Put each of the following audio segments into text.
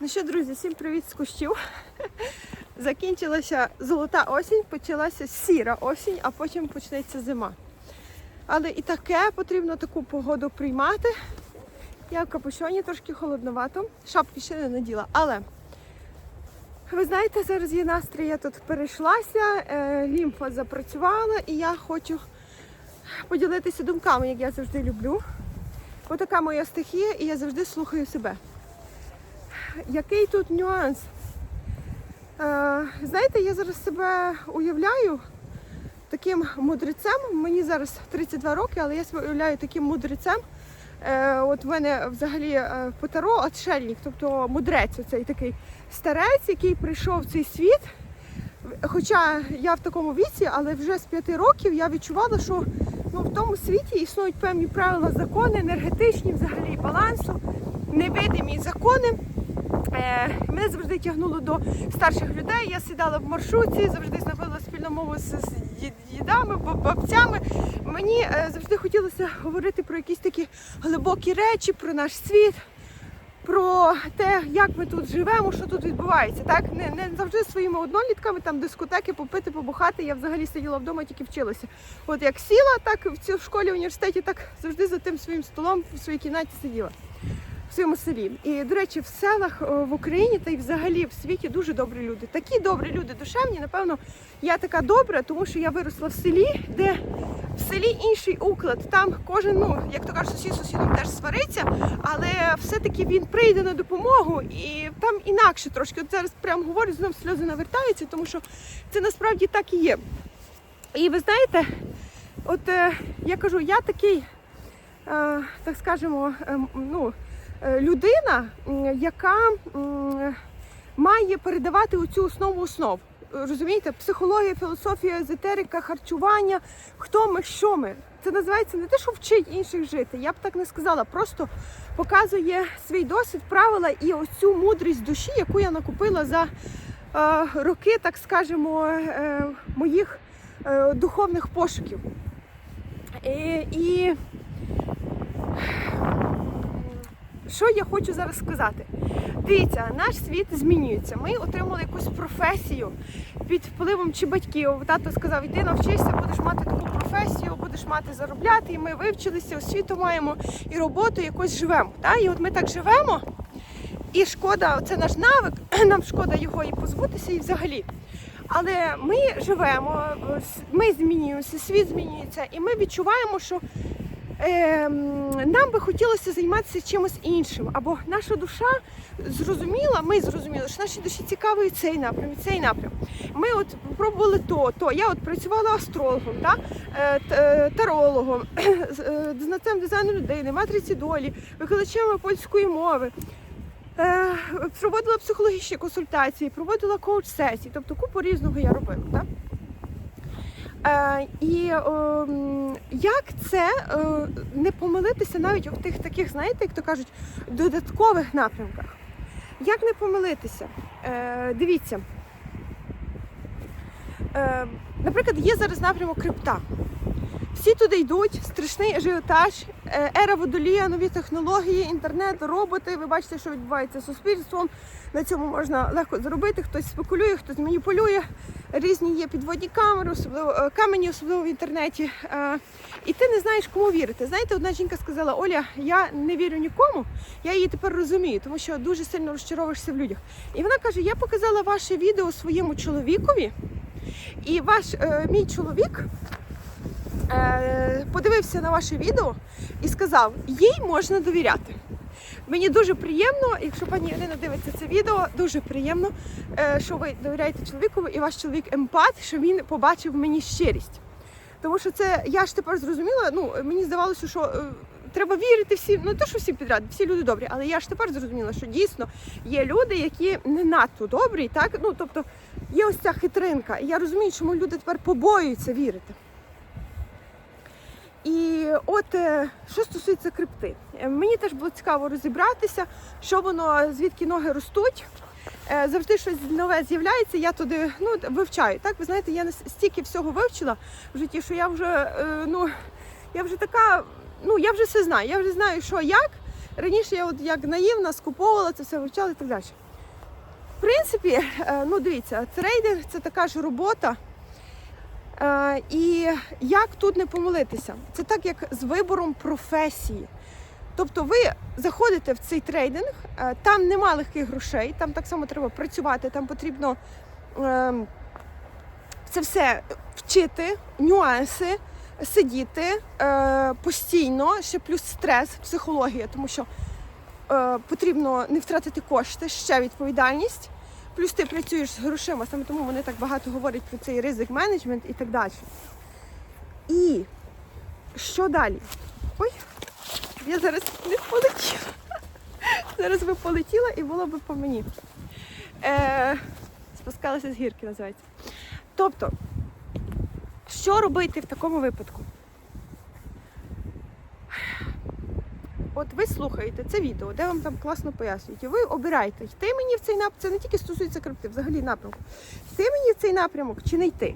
Ну що, друзі, всім привіт з кущів. Закінчилася золота осінь, почалася сіра осінь, а потім почнеться зима. Але і таке потрібно таку погоду приймати. Я в капюшоні трошки холодновато, шапки ще не наділа. Але ви знаєте, зараз є настрій, я тут перейшлася, е, лімфа запрацювала, і я хочу поділитися думками, як я завжди люблю. Бо така моя стихія, і я завжди слухаю себе. Який тут нюанс? Е, знаєте, я зараз себе уявляю таким мудрецем. Мені зараз 32 роки, але я себе уявляю таким мудрецем. Е, от в мене взагалі е, по таро отшельник, тобто мудрець, оцей такий старець, який прийшов в цей світ. Хоча я в такому віці, але вже з п'яти років я відчувала, що ну, в тому світі існують певні правила, закони, енергетичні, взагалі балансу, невидимі закони. Е, мене завжди тягнуло до старших людей. Я сідала в маршрутці, завжди знаходила спільну мову з, дідами, бабцями. Мені е, завжди хотілося говорити про якісь такі глибокі речі, про наш світ, про те, як ми тут живемо, що тут відбувається. Так не, не завжди своїми однолітками, там дискотеки, попити, побухати. Я взагалі сиділа вдома, тільки вчилася. От як сіла, так в цій школі, в університеті, так завжди за тим своїм столом в своїй кімнаті сиділа в своєму селі. І, до речі, в селах в Україні та й взагалі в світі дуже добрі люди. Такі добрі люди, душевні. Напевно, я така добра, тому що я виросла в селі, де в селі інший уклад. Там кожен, ну як то кажуть, сусід сусідом теж свариться, але все-таки він прийде на допомогу, і там інакше трошки. От зараз прямо говорю, знов сльози навертаються, тому що це насправді так і є. І ви знаєте, от е, я кажу, я такий, е, так скажемо, е, ну, е, людина, яка має передавати оцю основу основ. Е, Розумієте, психологія, філософія, езотерика, харчування, хто ми, що ми. Це називається не те, що вчить інших жити. Я б так не сказала, просто показує свій досвід, правила і оцю мудрість душі, яку я накупила за е, роки, так скажемо, е, моїх е, духовних пошуків. Е, і що я хочу зараз сказати? Дивіться, наш світ змінюється. Ми отримали якусь професію під впливом чи батьків. Тато сказав, іди навчишся, будеш мати таку професію, будеш мати заробляти. І ми вивчилися, освіту маємо і роботу якось живемо. Та? І от ми так живемо. І шкода, це наш навик, нам шкода його і позбутися, і взагалі. Але ми живемо, ми змінюємося, світ змінюється, і ми відчуваємо, що нам би хотілося займатися чимось іншим. Або наша душа зрозуміла, ми зрозуміли, що нашій душі цікавий цей напрям, цей напрям. Ми от пробували то, то. Я от працювала астрологом, та? е, е, тарологом, е, знавцем дизайну людини, матриці долі, викладачем польської мови. Проводила психологічні консультації, проводила коуч-сесії, тобто купу різного я робила. Так? Е, і ем, як це е, не помилитися навіть в тих таких, знаєте, як то кажуть, додаткових напрямках? Як не помилитися? Е, дивіться. Наприклад, є зараз напрямок крипта. Всі туди йдуть, страшний ажіотаж, е, ера водолія, нові технології, інтернет, роботи. Ви бачите, що відбувається з суспільством. На цьому можна легко заробити. Хтось спекулює, хтось маніпулює. Різні є підводні камери, особливо е, камені, особливо в інтернеті. Е, І ти не знаєш, кому вірити. Знаєте, одна жінка сказала: Оля, я не вірю нікому, я її тепер розумію, тому що дуже сильно розчаровуєшся в людях. І вона каже: Я показала ваше відео своєму чоловікові, і ваш мій чоловік е, подивився на ваше відео і сказав, їй можна довіряти. Мені дуже приємно, якщо пані Ірина дивиться це відео, дуже приємно, е, що ви довіряєте чоловікові і ваш чоловік емпат, що він побачив мені щирість. Тому що це я ж тепер зрозуміла. Ну мені здавалося, що е, треба вірити всім. Ну те, що всім підряд, всі люди добрі, але я ж тепер зрозуміла, що дійсно є люди, які не надто добрі, так ну тобто є ось ця хитринка. І я розумію, чому люди тепер побоюються вірити. І от е, що стосується крипти, Е, мені теж було цікаво розібратися, що воно, звідки ноги ростуть. Е, Завжди щось нове з'являється, я туди ну, вивчаю. Так, ви знаєте, я стільки всього вивчила в житті, що я вже ну, я вже така, ну я вже все знаю. Я вже знаю, що як. Раніше я от як наївна скуповувала це все вивчала і так далі. В принципі, ну дивіться, трейдинг це така ж робота. Е, І як тут не помилитися? Це так, як з вибором професії. Тобто ви заходите в цей трейдинг, е, там нема легких грошей, там так само треба працювати, там потрібно ем, це все вчити, нюанси, сидіти е, постійно, ще плюс стрес, психологія, тому що потрібно не втратити кошти, ще відповідальність. Плюс ти працюєш з грошима, саме тому вони так багато говорять про цей ризик менеджмент і так далі. І що далі? Ой, я зараз не полетіла. Зараз би полетіла і було б по мені. Е, спускалася з гірки, називається. Тобто, що робити в такому випадку? От ви слухаєте це відео, де вам там класно пояснюють. І ви обираєте, йти мені в цей напрямок, це не тільки стосується крипти, взагалі напрямку. Йти мені в цей напрямок чи не йти?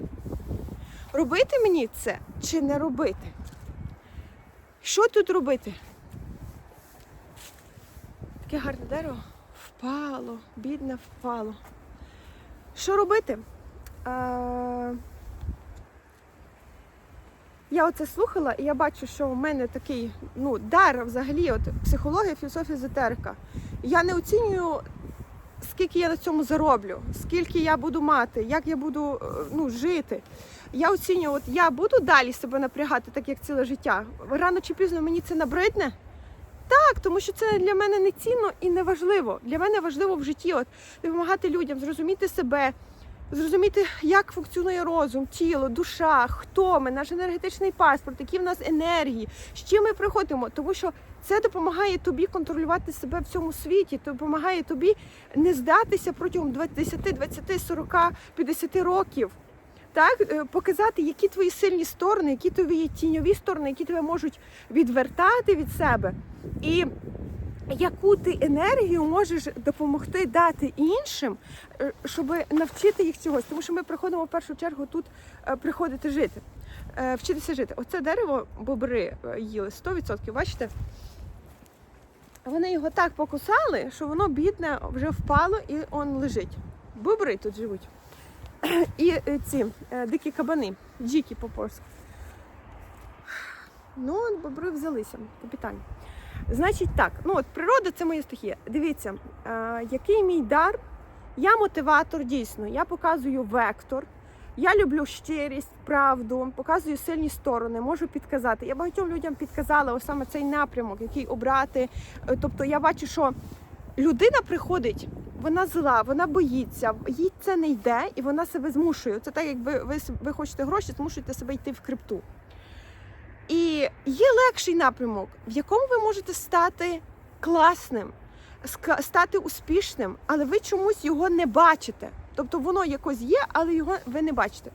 Робити мені це чи не робити? Що тут робити? Таке гарне дерево впало, бідне впало. Що робити? Е, Я оце слухала, і я бачу, що у мене такий ну, дар взагалі, от психологія, філософія, езотерика. Я не оцінюю, скільки я на цьому зароблю, скільки я буду мати, як я буду е, ну, жити. Я оцінюю, от я буду далі себе напрягати, так як ціле життя. Рано чи пізно мені це набридне. Так, тому що це для мене не цінно і не важливо. Для мене важливо в житті от, допомагати людям, зрозуміти себе, зрозуміти, як функціонує розум, тіло, душа, хто ми, наш енергетичний паспорт, які в нас енергії, з чим ми приходимо. Тому що це допомагає тобі контролювати себе в цьому світі, допомагає тобі не здатися протягом 20, 20, 40, 50 років. Так, Е, показати, які твої сильні сторони, які твої тіньові сторони, які тебе можуть відвертати від себе, і яку ти енергію можеш допомогти дати іншим, е, щоб навчити їх чогось. Тому що ми приходимо в першу чергу тут е, приходити жити, е, вчитися жити. Оце дерево бобри їли 100%, бачите? Вони його так покусали, що воно бідне вже впало і он лежить. Бобри тут живуть. І ці дикі кабани, джіки по-польську. Ну, от бобри взялися, капітально. Значить так, ну от природа це моя стихія. Дивіться, е, який мій дар. Я мотиватор дійсно. Я показую вектор. Я люблю щирість, правду, показую сильні сторони, можу підказати. Я багатьом людям підказала ось саме цей напрямок, який обрати. Е, Тобто я бачу, що людина приходить, вона зла, вона боїться, їй це не йде, і вона себе змушує. Це так, якби ви, ви хочете гроші, змушуєте себе йти в крипту. І є легший напрямок, в якому ви можете стати класним, стати успішним, але ви чомусь його не бачите. Тобто воно якось є, але його ви не бачите.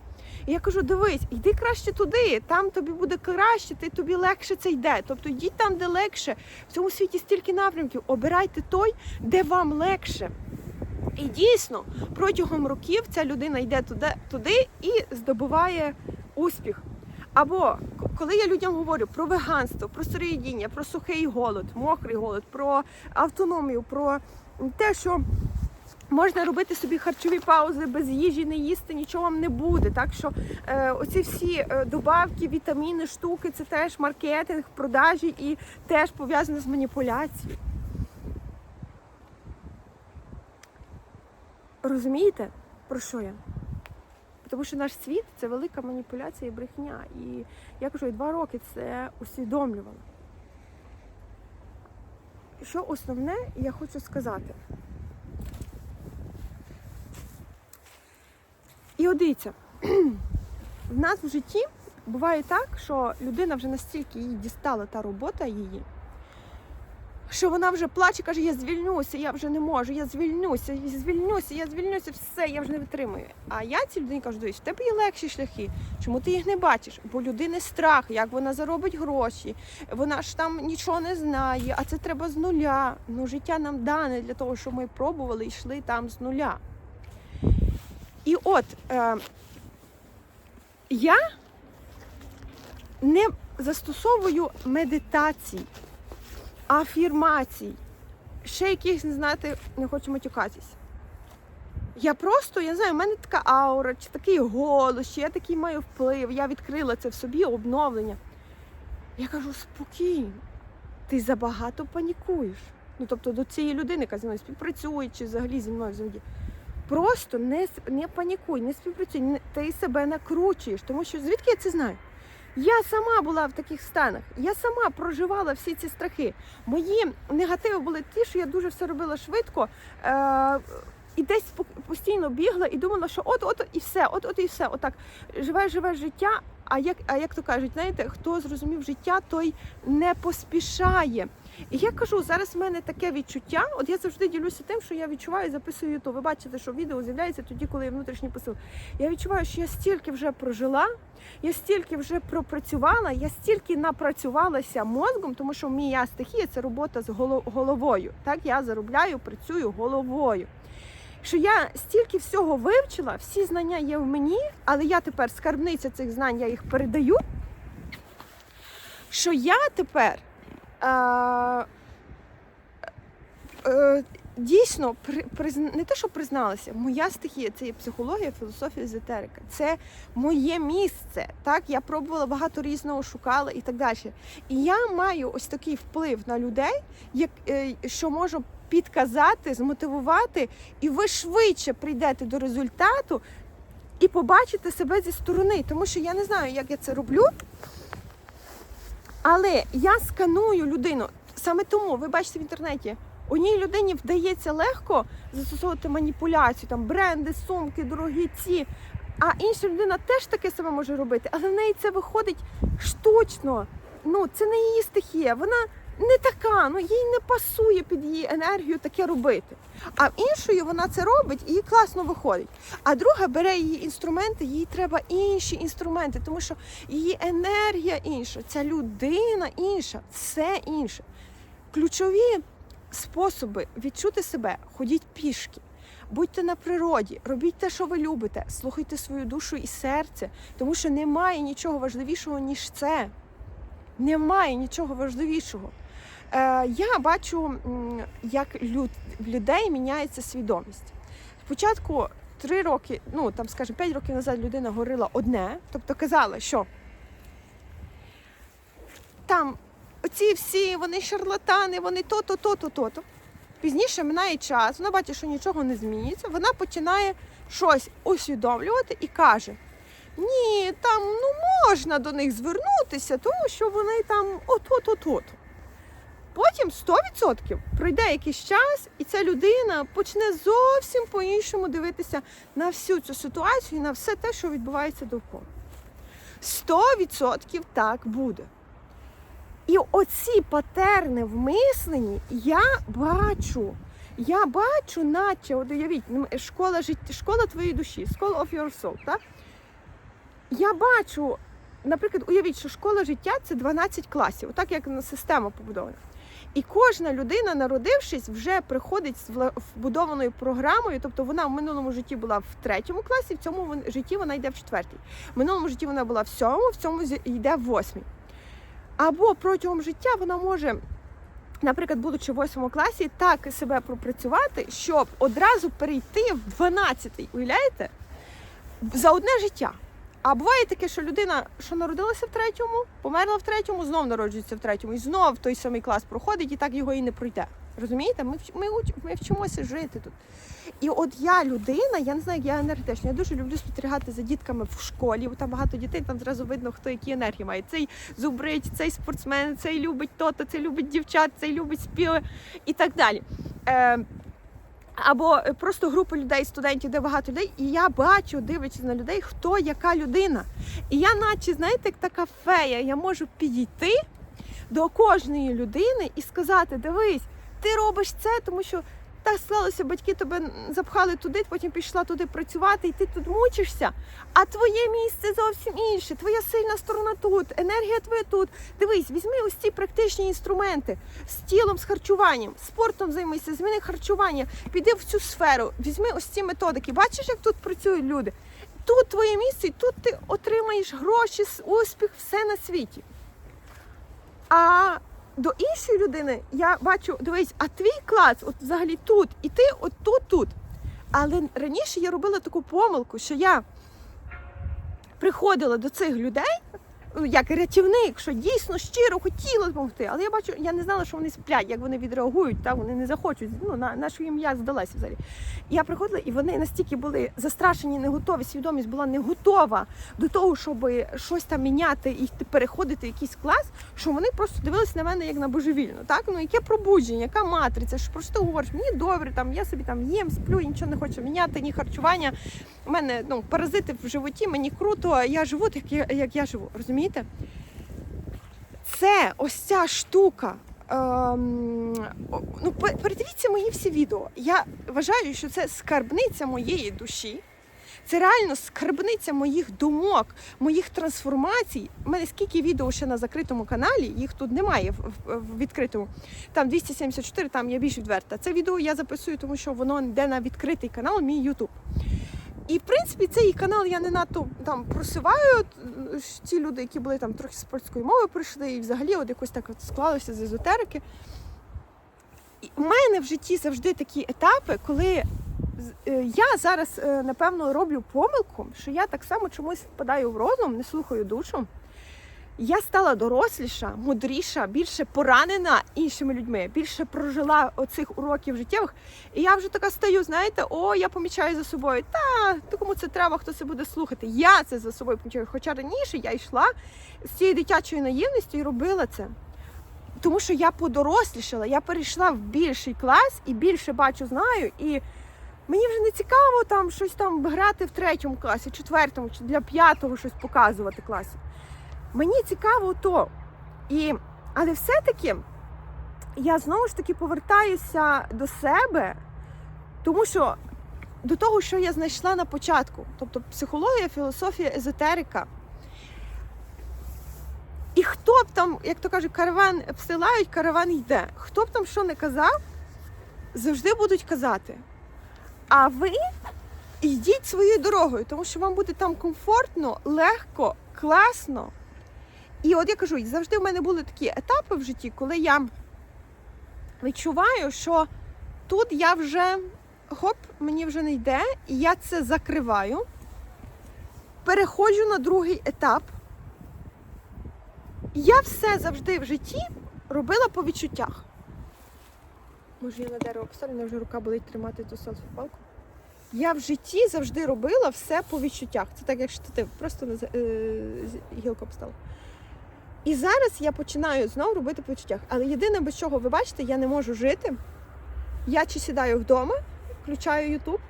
І я кажу: дивись, йди краще туди, там тобі буде краще, ти тобі легше це йде. Тобто йдіть там, де легше. В цьому світі стільки напрямків. Обирайте той, де вам легше. І дійсно, протягом років ця людина йде туди, туди і здобуває успіх. Або коли я людям говорю про веганство, про сироїдіння, про сухий голод, мокрий голод, про автономію, про те, що можна робити собі харчові паузи без їжі, не їсти, нічого вам не буде. Так що е, оці всі е, добавки, вітаміни, штуки це теж маркетинг, продажі і теж пов'язано з маніпуляцією. Розумієте, про що я? Тому що наш світ це велика маніпуляція і брехня. І я кажу, і два роки це усвідомлювала. Що основне я хочу сказати? І от дивіться, в нас в житті буває так, що людина вже настільки їй дістала та робота її, що вона вже плаче, каже, я звільнюся, я вже не можу, я звільнюся, я звільнюся, я звільнюся, все, я вже не витримую. А я цій людині кажу, дивись, в тебе є легші шляхи. Чому ти їх не бачиш? Бо людини страх, як вона заробить гроші, вона ж там нічого не знає, а це треба з нуля. Ну, життя нам дане для того, щоб ми пробували і йшли там з нуля. І от е, я не застосовую медитацій, афірмацій, ще якихось, не знати, не хочу матюкатись. Я просто, я не знаю, в мене така аура, чи такий голос, чи я такий маю вплив. Я відкрила це в собі обновлення. Я кажу, спокійно, ти забагато панікуєш. Ну, тобто до цієї людини, яка зі мною співпрацює, чи взагалі зі мною взаємодіє. Просто не, не панікуй, не співпрацюй, ти себе накручуєш, тому що звідки я це знаю? Я сама була в таких станах, я сама проживала всі ці страхи. Мої негативи були ті, що я дуже все робила швидко. Е- і десь постійно бігла і думала, що от, от і все, от, от і все. Отак живе, живе життя. А як, а як то кажуть, знаєте, хто зрозумів життя, той не поспішає. І я кажу, зараз в мене таке відчуття. От я завжди ділюся тим, що я відчуваю, записую ютуб. Ви бачите, що відео з'являється тоді, коли є внутрішній посил. Я відчуваю, що я стільки вже прожила, я стільки вже пропрацювала, я стільки напрацювалася мозком, тому що моя стихія це робота з головою. Так я заробляю, працюю головою. Що я стільки всього вивчила, всі знання є в мені, але я тепер скарбниця цих знань, я їх передаю. Що я тепер е, е, дійсно при, призна- не те, що призналася, моя стихія це є психологія, філософія, езотерика. Це моє місце. Так, я пробувала багато різного, шукала і так далі. І я маю ось такий вплив на людей, як, е, що можу підказати, змотивувати, і ви швидше прийдете до результату і побачите себе зі сторони. Тому що я не знаю, як я це роблю. Але я сканую людину. Саме тому ви бачите в інтернеті. Одній людині вдається легко застосовувати маніпуляцію, там бренди, сумки, дорогі ці. А інша людина теж таке саме може робити, але в неї це виходить штучно. Ну, це не її стихія. Вона не така, ну їй не пасує під її енергію таке робити. А в іншої вона це робить і їй класно виходить. А друга бере її інструменти, їй треба інші інструменти, тому що її енергія інша, ця людина інша, все інше. Ключові способи відчути себе, ходіть пішки. Будьте на природі, робіть те, що ви любите, слухайте свою душу і серце, тому що немає нічого важливішого, ніж це. Немає нічого важливішого. Е, я бачу, як люд, в людей міняється свідомість. Спочатку три роки, ну там, скажімо, п'ять років назад людина говорила одне, тобто казала, що там оці всі вони шарлатани, вони то-то, то-то, то-то. Пізніше минає час, вона бачить, що нічого не змінюється, вона починає щось усвідомлювати і каже: ні, там ну можна до них звернутися, тому що вони там от-от-от-от. Потім 100% пройде якийсь час, і ця людина почне зовсім по-іншому дивитися на всю цю ситуацію і на все те, що відбувається довкола. 100% так буде. І оці патерни в мисленні я бачу. Я бачу, наче, от уявіть, ну, школа життя, школа твоєї душі, School of your soul, так? Я бачу, наприклад, уявіть, що школа життя це 12 класів, отак як система побудована. І кожна людина, народившись, вже приходить з вбудованою програмою, тобто вона в минулому житті була в третьому класі, в цьому житті вона йде в четвертій. В минулому житті вона була в сьомому, в цьому йде в восьмій. Або протягом життя вона може, наприклад, будучи в восьмому класі, так себе пропрацювати, щоб одразу перейти в 12-й, уявляєте? За одне життя. А буває таке, що людина, що народилася в третьому, померла в третьому, знов народжується в третьому, і знов той самий клас проходить, і так його і не пройде. Розумієте? Ми, ми, ми вчимося жити тут. І от я людина, я не знаю, як я енергетична, я дуже люблю спостерігати за дітками в школі, бо там багато дітей, там зразу видно, хто які енергії має. Цей зубрить, цей спортсмен, цей любить то-то, цей любить дівчат, цей любить співи і так далі. Е, або е, просто групи людей, студентів, де багато людей, і я бачу, дивлячись на людей, хто яка людина. І я, наче, знаєте, як така фея, я можу підійти до кожної людини і сказати: дивись, ти робиш це, тому що так склалося, батьки тебе запхали туди, потім пішла туди працювати, і ти тут мучишся. А твоє місце зовсім інше. Твоя сильна сторона тут, енергія твоя тут. Дивись, візьми ось ці практичні інструменти з тілом, з харчуванням, спортом займися, зміни харчування, піди в цю сферу, візьми ось ці методики. Бачиш, як тут працюють люди. Тут твоє місце, і тут ти отримаєш гроші, успіх, все на світі. А до іншої людини я бачу, дивись, а твій клас, от взагалі тут, і ти от тут, тут. Але раніше я робила таку помилку, що я приходила до цих людей як рятівник, що дійсно щиро хотіла допомогти. Але я бачу, я не знала, що вони сплять, як вони відреагують, та вони не захочуть. Ну на, на що їм я здалася взагалі. Я приходила, і вони настільки були застрашені, не готові. Свідомість була не готова до того, щоб щось там міняти і переходити в якийсь клас, що вони просто дивилися на мене як на божевільну. Так, ну яке пробудження, яка матриця? Що про що ти говориш? Мені добре, там я собі там їм, сплю, нічого не хочу міняти, ні харчування. У мене ну паразити в животі, мені круто, я живу так, як я живу. Розумієте? Це ось ця штука. Ем, ну, передивіться мої всі відео. Я вважаю, що це скарбниця моєї душі. Це реально скарбниця моїх думок, моїх трансформацій. У мене скільки відео ще на закритому каналі, їх тут немає в відкритому. Там 274, там я більш відверта. Це відео я записую, тому що воно йде на відкритий канал, мій YouTube. І в принципі цей канал я не надто там просуваю. Е, Ті люди, які були там трохи з польської мови прийшли, і взагалі от якось так от склалося з езотерики. В мене в житті завжди такі етапи, коли е, я зараз, е, напевно, роблю помилку, що я так само чомусь впадаю в розум, не слухаю душу. Я стала доросліша, мудріша, більше поранена іншими людьми, більше прожила оцих уроків життєвих. І я вже така стаю, знаєте, о, я помічаю за собою. Та, кому це треба, хто це буде слухати. Я це за собою помічаю. Хоча раніше я йшла з цією дитячою наївністю і робила це. Тому що я подорослішала, я перейшла в більший клас і більше бачу, знаю. І мені вже не цікаво там щось там грати в третьому класі, четвертому чи для п'ятого щось показувати класі. Мені цікаво то. І, але все-таки я знову ж таки повертаюся до себе, тому що до того, що я знайшла на початку, тобто психологія, філософія, езотерика. І хто б там, як то кажуть, караван всилають, караван йде. Хто б там що не казав, завжди будуть казати. А ви йдіть своєю дорогою, тому що вам буде там комфортно, легко, класно. І от я кажу, завжди в мене були такі етапи в житті, коли я відчуваю, що тут я вже хоп, мені вже не йде, і я це закриваю. Переходжу на другий етап. Я все завжди в житті робила по відчуттях. Може, я на дерево поставлю, мене вже рука болить тримати ту селфі-палку. Я в житті завжди робила все по відчуттях. Це так, як штатив, просто на е, гілку обстала. І зараз я починаю знову робити по відчуттях. Але єдине, без чого ви бачите, я не можу жити. Я чи сідаю вдома, включаю Ютуб,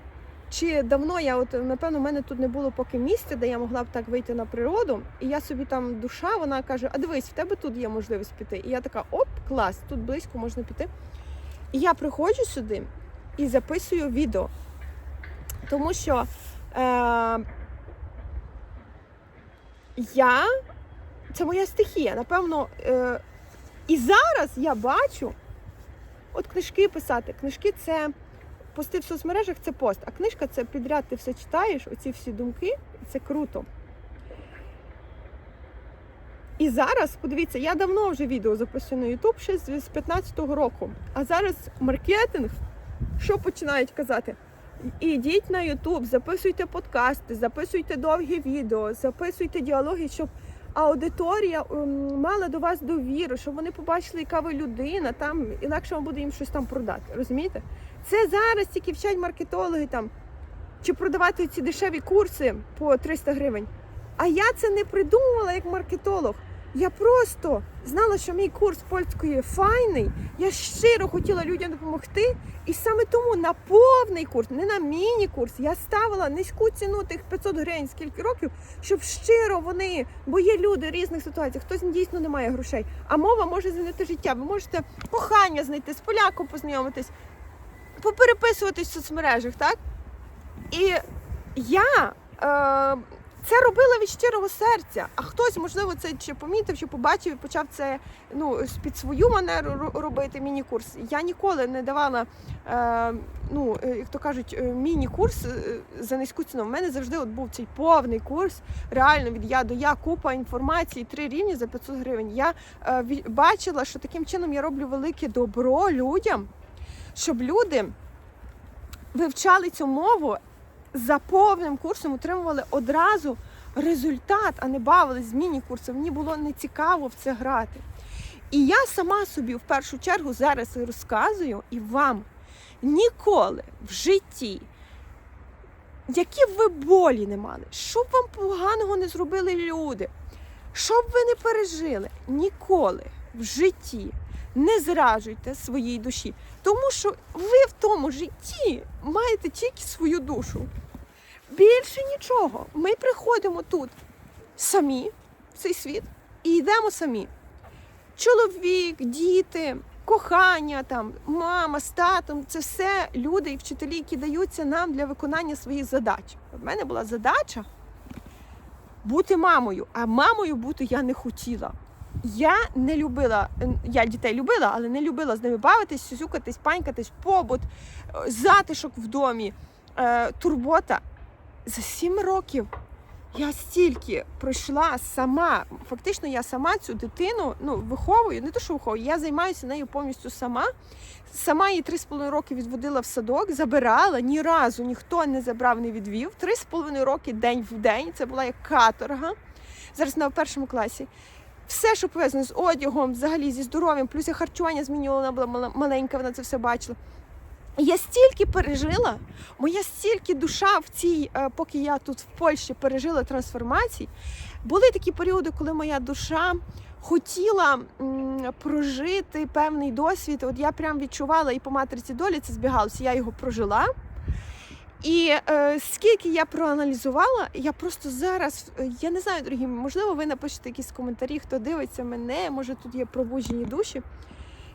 чи давно я, от напевно, в мене тут не було поки місця, де я могла б так вийти на природу. І я собі там душа, вона каже: А дивись, в тебе тут є можливість піти. І я така, оп, клас, тут близько можна піти. І я приходжу сюди і записую відео. Тому що е, я це моя стихія. Напевно, е, і зараз я бачу, от книжки писати. Книжки це пости в соцмережах це пост, а книжка це підряд, ти все читаєш, оці всі думки, це круто. І зараз, подивіться, я давно вже відео записую на YouTube ще з з 15-го року. А зараз маркетинг, що починають казати? Ідіть на YouTube, записуйте подкасти, записуйте довгі відео, записуйте діалоги, щоб аудиторія ем, мала до вас довіру, щоб вони побачили, яка ви людина, там і легше вам буде їм щось там продати. Розумієте? Це зараз тільки вчать маркетологи там чи продавати ці дешеві курси по 300 гривень. А я це не придумувала як маркетолог. Я просто знала, що мій курс польської файний. Я щиро хотіла людям допомогти. І саме тому на повний курс, не на міні-курс, я ставила низьку ціну тих 500 гривень скільки років, щоб щиро вони, бо є люди в різних ситуацій, хтось дійсно не має грошей. А мова може змінити життя. Ви можете кохання знайти, з поляком познайомитись, попереписуватись в соцмережах, так? І я е, це робила від щирого серця. А хтось, можливо, це чи помітив, чи побачив і почав це ну, під свою манеру робити міні-курс. Я ніколи не давала, е, ну, е, як то кажуть, е, міні-курс е, за низьку ціну. У мене завжди от був цей повний курс, реально від я до я, купа інформації, три рівні за 500 гривень. Я е, бачила, що таким чином я роблю велике добро людям, щоб люди вивчали цю мову за повним курсом, отримували одразу результат, а не бавились з міні-курсом. Мені було не цікаво в це грати. І я сама собі в першу чергу зараз розказую і вам ніколи в житті, які б ви болі не мали, що б вам поганого не зробили люди, що б ви не пережили, ніколи в житті не зраджуйте своїй душі. Тому що ви в тому житті маєте тільки свою душу. Більше нічого. Ми приходимо тут самі в цей світ і йдемо самі. Чоловік, діти, кохання, там, мама з татом це все люди і вчителі, які даються нам для виконання своїх задач. У мене була задача бути мамою, а мамою бути я не хотіла. Я не любила, я дітей любила, але не любила з ними бавитись, сюсюкатись, панькатись, побут, е, затишок в домі, е, турбота. За сім років я стільки пройшла сама. Фактично, я сама цю дитину ну, виховую, не то, що виховую, я займаюся нею повністю сама. Сама її три з половиною роки відводила в садок, забирала, ні разу ніхто не забрав, не відвів. Три з половиною роки день в день. Це була як каторга. Зараз на першому класі. Все, що пов'язано з одягом, взагалі зі здоров'ям, плюс я харчування змінювала, вона була маленька, вона це все бачила. Я стільки пережила, моя стільки душа в цій, е, поки я тут в Польщі пережила трансформації. Були такі періоди, коли моя душа хотіла м, прожити певний досвід. От я прям відчувала і по матриці долі це збігалося, я його прожила. І е, скільки я проаналізувала, я просто зараз, е, я не знаю, дорогі, можливо, ви напишете якісь коментарі, хто дивиться мене, може тут є пробуджені душі.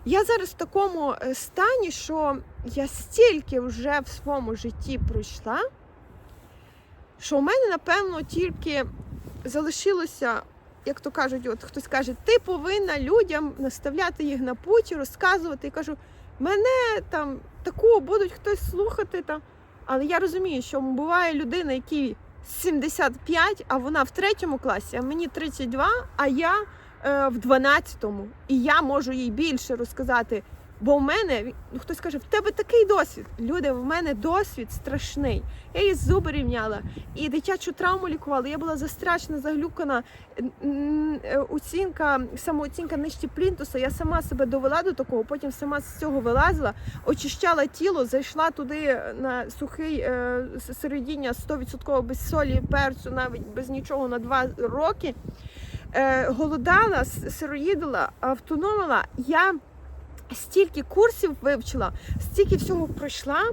Я зараз в такому е, стані, що я стільки вже в своєму житті пройшла, що у мене, напевно, тільки залишилося, як то кажуть, от хтось каже, ти повинна людям наставляти їх на путь, розказувати. І кажу, мене там таку будуть хтось слухати там. Але я розумію, що буває людина, якій 75, а вона в третьому класі, а мені 32, а я е, в 12-му. І я можу їй більше розказати. Бо в мене ну, хтось каже, в тебе такий досвід. Люди, в мене досвід страшний. Я її зуби рівняла, і дитячу травму лікувала. Я була застрашена, заглюкана. Е, Оцінка, самооцінка нижче плінтуса. Я сама себе довела до такого, потім сама з цього вилазила, очищала тіло, зайшла туди на сухий е, с- сироїдіння 100% без солі, перцю, навіть без нічого на два роки. Е, голодала, сироїдила, автономила. Я стільки курсів вивчила, стільки всього пройшла.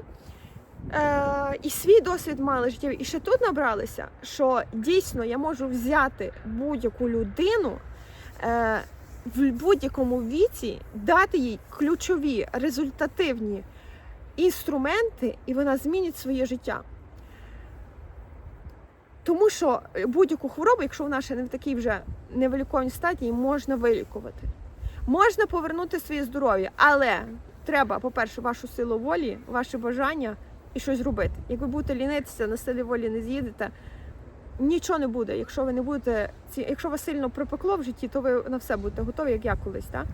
Е, і свій досвід мала життєвий. І ще тут набралися, що дійсно я можу взяти будь-яку людину е, в будь-якому віці, дати їй ключові результативні інструменти, і вона змінить своє життя. Тому що будь-яку хворобу, якщо вона ще не в такій вже невиліковній стадії, можна вилікувати. Можна повернути своє здоров'я, але треба, по-перше, вашу силу волі, ваше бажання і щось робити. Як ви будете лінитися, на силі волі не з'їдете, нічого не буде. Якщо ви не будете ці, якщо вас сильно припекло в житті, то ви на все будете готові, як я колись. Так?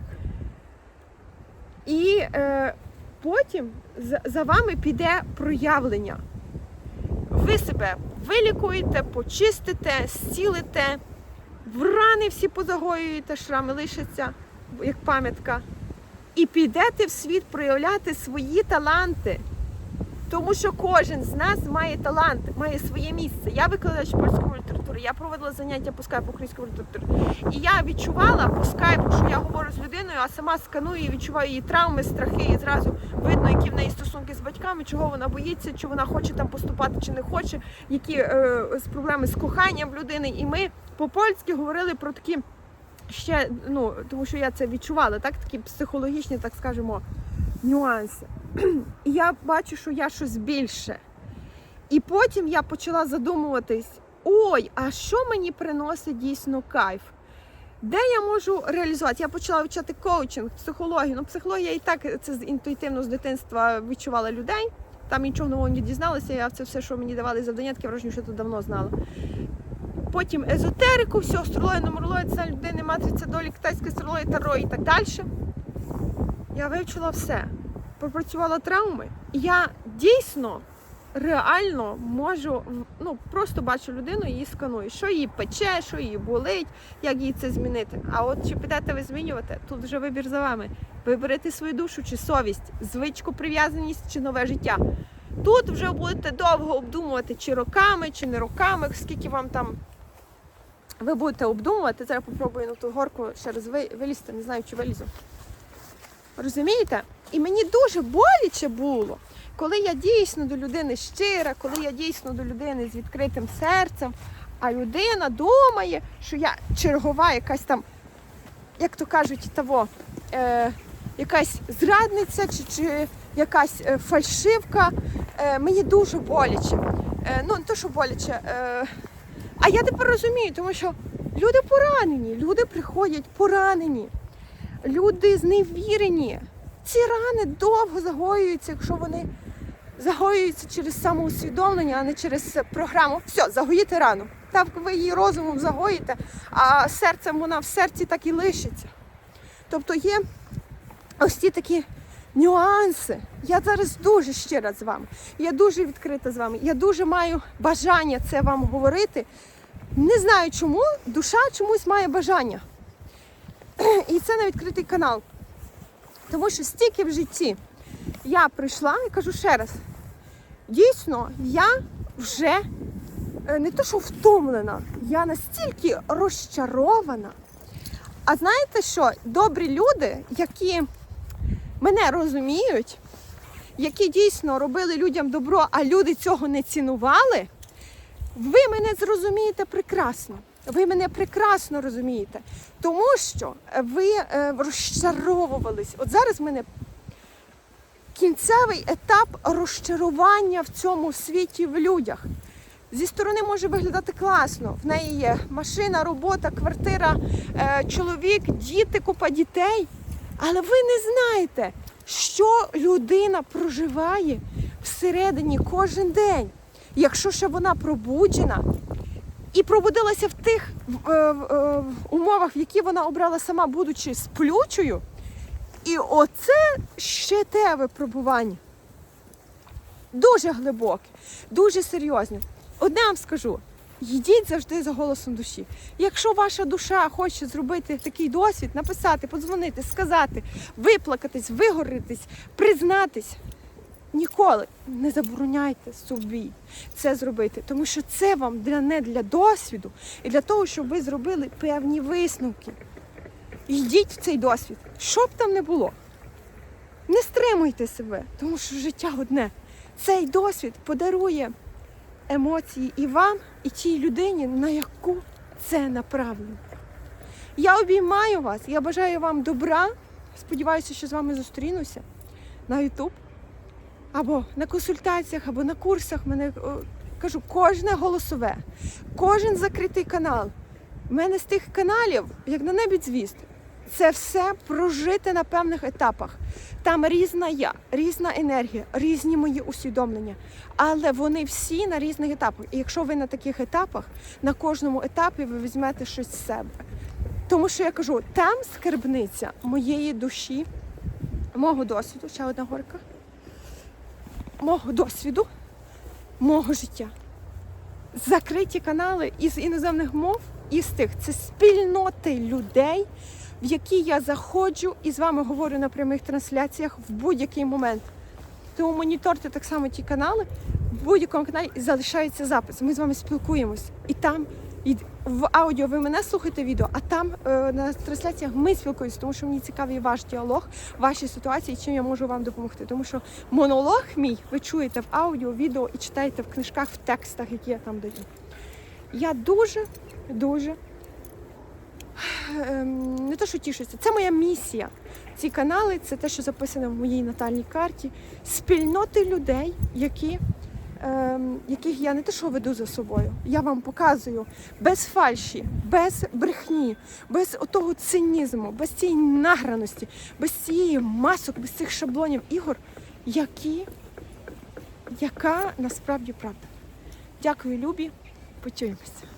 І е, потім за, вами піде проявлення. Ви себе вилікуєте, почистите, зцілите, в рани всі позагоюєте, шрами лишаться, як пам'ятка. І підете в світ проявляти свої таланти. Тому що кожен з нас має талант, має своє місце. Я викладач польської літератури, я проводила заняття по скайпу української літератури. І я відчувала по скайпу, що я говорю з людиною, а сама сканую і відчуваю її травми, страхи, і зразу видно, які в неї стосунки з батьками, чого вона боїться, чи вона хоче там поступати, чи не хоче, які е, проблеми з коханням людини. І ми по-польськи говорили про такі ще, ну тому що я це відчувала, так такі психологічні, так скажемо, нюанси. І я бачу, що я щось більше. І потім я почала задумуватись: ой, а що мені приносить дійсно кайф? Де я можу реалізувати? Я почала вивчати коучинг, психологію. Ну, психологія і так це інтуїтивно з дитинства відчувала людей. Там нічого нового не дізналася. Я це все, що мені давали завдання, таке враження, що тут давно знала. Потім езотерику, все, астрологія, нумерологія, це людини, матриця долі, китайська астрологія, таро і так далі. Я вивчила все. Пропрацювала травми. І я дійсно реально можу, ну просто бачу людину її сканую, що її пече, що її болить, як їй це змінити. А от чи підете ви змінювати, тут вже вибір за вами. Виберете свою душу чи совість, звичку, прив'язаність чи нове життя. Тут вже будете довго обдумувати, чи роками, чи не роками, скільки вам там ви будете обдумувати. Зараз попробую на ту горку ще раз вилізти, не знаю, чи вилізу. Розумієте? І мені дуже боляче було, коли я дійсно до людини щира, коли я дійсно до людини з відкритим серцем, а людина думає, що я чергова якась там, як то кажуть, того, е, якась зрадниця чи, чи якась е, фальшивка. Е, мені дуже боляче. Е, ну, не то, що боляче. Е, а я тепер розумію, тому що люди поранені, люди приходять поранені, люди зневірені. Ці рани довго загоюються, якщо вони загоюються через самоусвідомлення, а не через програму. Все, загоїти рану. Так ви її розумом загоїте, а серцем вона в серці так і лишиться. Тобто є ось ці такі нюанси. Я зараз дуже щира з вами. Я дуже відкрита з вами. Я дуже маю бажання це вам говорити. Не знаю чому, душа чомусь має бажання. І це на відкритий канал. Тому що стільки в житті я прийшла і кажу ще раз: дійсно, я вже е, не то, що втомлена, я настільки розчарована. А знаєте що? Добрі люди, які мене розуміють, які дійсно робили людям добро, а люди цього не цінували, ви мене зрозумієте прекрасно. Ви мене прекрасно розумієте, тому що ви е, розчаровувались. От зараз в мене кінцевий етап розчарування в цьому світі в людях. Зі сторони може виглядати класно. В неї є машина, робота, квартира, е, чоловік, діти, купа дітей. Але ви не знаєте, що людина проживає всередині кожен день. Якщо ще вона пробуджена і пробудилася в тих е, е, умовах, які вона обрала сама, будучи сплючою, і оце ще те випробування. Дуже глибоке, дуже серйозне. Одне вам скажу: йдіть завжди за голосом душі. Якщо ваша душа хоче зробити такий досвід, написати, подзвонити, сказати, виплакатись, вигоритись, признатись, ніколи не забороняйте собі це зробити, тому що це вам для не для досвіду і для того, щоб ви зробили певні висновки. Йдіть в цей досвід, що б там не було. Не стримуйте себе, тому що життя одне. Цей досвід подарує емоції і вам, і тій людині, на яку це направлено. Я обіймаю вас, я бажаю вам добра. Сподіваюся, що з вами зустрінуся на YouTube або на консультаціях, або на курсах. Мене кажу, кожне голосове, кожен закритий канал. У мене з тих каналів, як на небі звіст, це все прожити на певних етапах. Там різна я, різна енергія, різні мої усвідомлення. Але вони всі на різних етапах. І якщо ви на таких етапах, на кожному етапі ви візьмете щось з себе. Тому що я кажу, там скарбниця моєї душі, мого досвіду, ще одна горка, мого досвіду, мого життя. Закриті канали із іноземних мов, із тих це спільноти людей, в які я заходжу і з вами говорю на прямих трансляціях в будь-який момент. Тому моніторте так само ті канали, в будь-якому каналі залишається запис. Ми з вами спілкуємось. І там і в аудіо ви мене слухаєте відео, а там е, на трансляціях ми спілкуємося, тому що мені цікавий ваш діалог, ваші ситуації, чим я можу вам допомогти. Тому що монолог мій ви чуєте в аудіо, відео і читаєте в книжках, в текстах, які я там даю. Я дуже, дуже не те, що тішуся, це моя місія. Ці канали це те, що записано в моїй натальній карті. Спільноти людей, які, ем, яких я не те, що веду за собою. Я вам показую без фальші, без брехні, без того цинізму, без цієї награності, без цієї масок, без цих шаблонів ігор, які, яка насправді правда. Дякую, Любі. Почуємося.